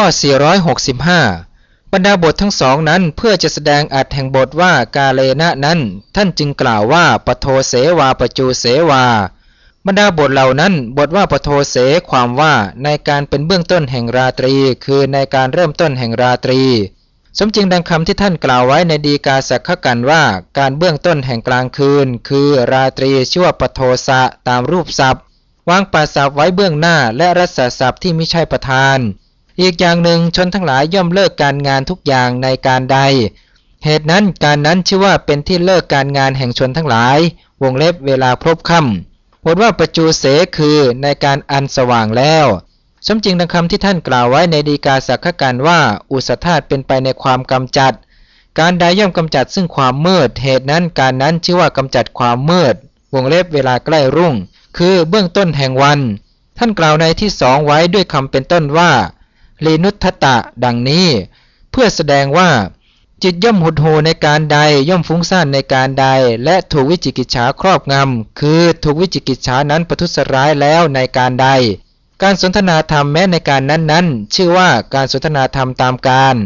ข้อ 465 บรรดาบททั้งสองนั้นเพื่อจะแสดงอัดแห่งบทว่ากาเลนะนั้น ท่านจึงกล่าวว่าปโทเสวาปจูเสวา บรรดาบทเหล่านั้น บทว่าปโทเสความว่าในการเป็นเบื้องต้นแห่งราตรี คือในการเริ่มต้นแห่งราตรี สมจริงดังคำที่ท่านกล่าวไว้ในดีกาสักขกันว่า การเบื้องต้นแห่งกลางคืน คือราตรีชื่อว่าปโทสะตามรูปศัพท์วางปัสสับไว้เบื้องหน้าและรัศศัพท์ที่ไม่ใช่ประธาน อีกอย่างหนึ่งชนทั้งหลายย่อมเลิกการงานทุกอย่างในการใด เหตุนั้นการนั้นชื่อว่าเป็นที่เลิกการงานแห่งชนทั้งหลาย วงเล็บเวลาพรบค่ำบทว่าประจูเสคือในการอันสว่างแล้วสมจริงดังคำที่ท่านกล่าวไว้ในดีกาสักขการว่า อุสธาตเป็นไปในความกำจัด การใดย่อมกำจัดซึ่งความมืด เหตุนั้นการนั้นชื่อว่ากำจัดความมืด วงเล็บเวลาใกล้รุ่ง คือเบื้องต้นแห่งวัน ท่านกล่าวในที่สองไว้ด้วยคำเป็นต้นว่า ลีนุทตะ ดังนี้ เพื่อแสดงว่า จิตย่อมหดหูในการใดย่อมฟุ้งซ่านในการใด และถูกวิจิกิจฉาครอบงำ คือถูกวิจิกิจฉานั้นประทุษร้ายแล้วในการใด การสนทนาธรรมแม้ในการนั้นๆ ชื่อว่าการสนทนาธรรมตามการ